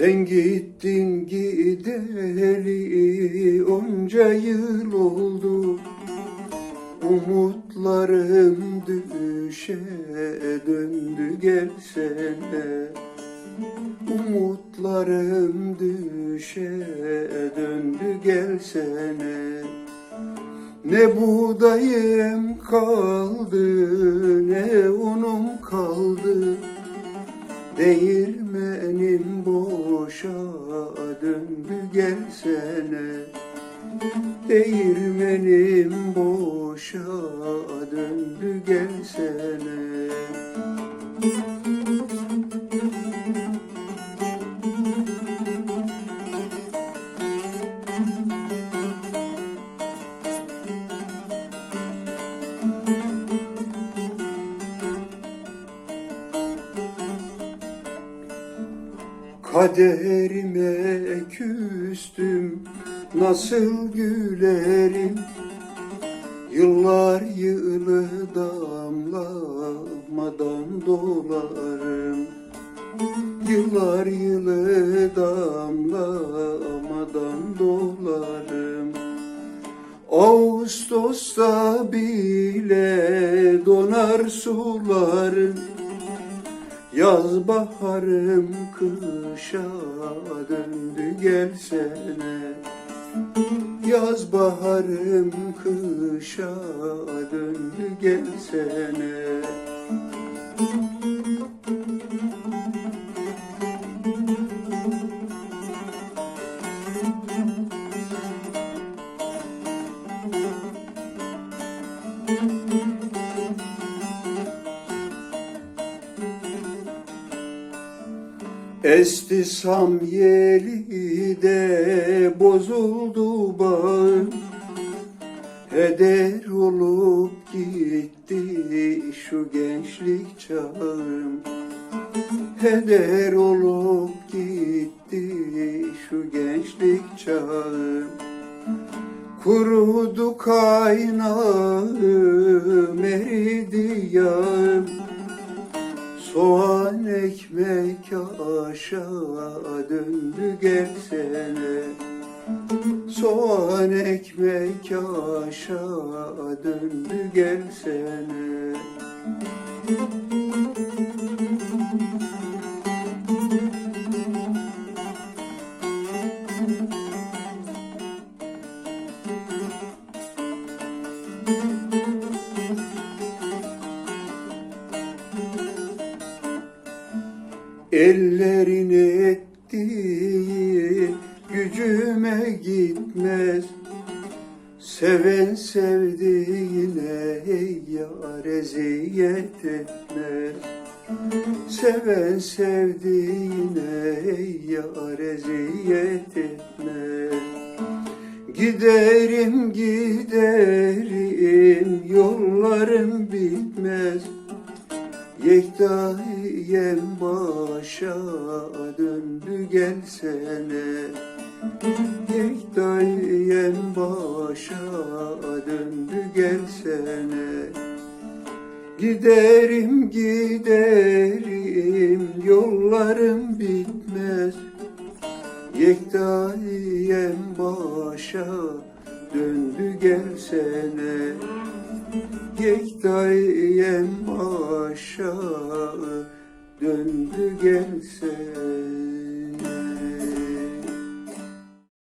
Sen gittin gideli onca yıl oldu. Umutlarım düşe döndü gelsene. Umutlarım düşe döndü gelsene. Ne buğdayım kaldı ne unum kaldı. Değirmenim döndü gelsene Değirmenim boşa döndü gelsene Kaderime küstüm nasıl gülerim? Yıllar yılı damlamadan dolarım. Yıllar yılı damlamadan dolarım. Ağustos'ta bile donar sularım Yaz baharım kışa döndü gelsene Yaz baharım kışa döndü gelsene Esti samyeli de bozuldu bağım Heder olup gitti şu gençlik çağım. Heder olup gitti şu gençlik çağım. Kurudu kaynağım eridi yağım Soğan ekmek aşağı döndü gelsene. Soğan ekmek aşağı döndü gelsene Ellerin ettiği gücüme gitmez. Seven sevdiğine yar eziyet etmez. Seven sevdiğine yar eziyet etmez. Giderim giderim yollarım bitmez Yektayem başa döndü gelsene Yektayem başa döndü gelsene Giderim giderim yollarım bitmez. Yektayem başa döndü gelsene Yektayem başa döndü gelse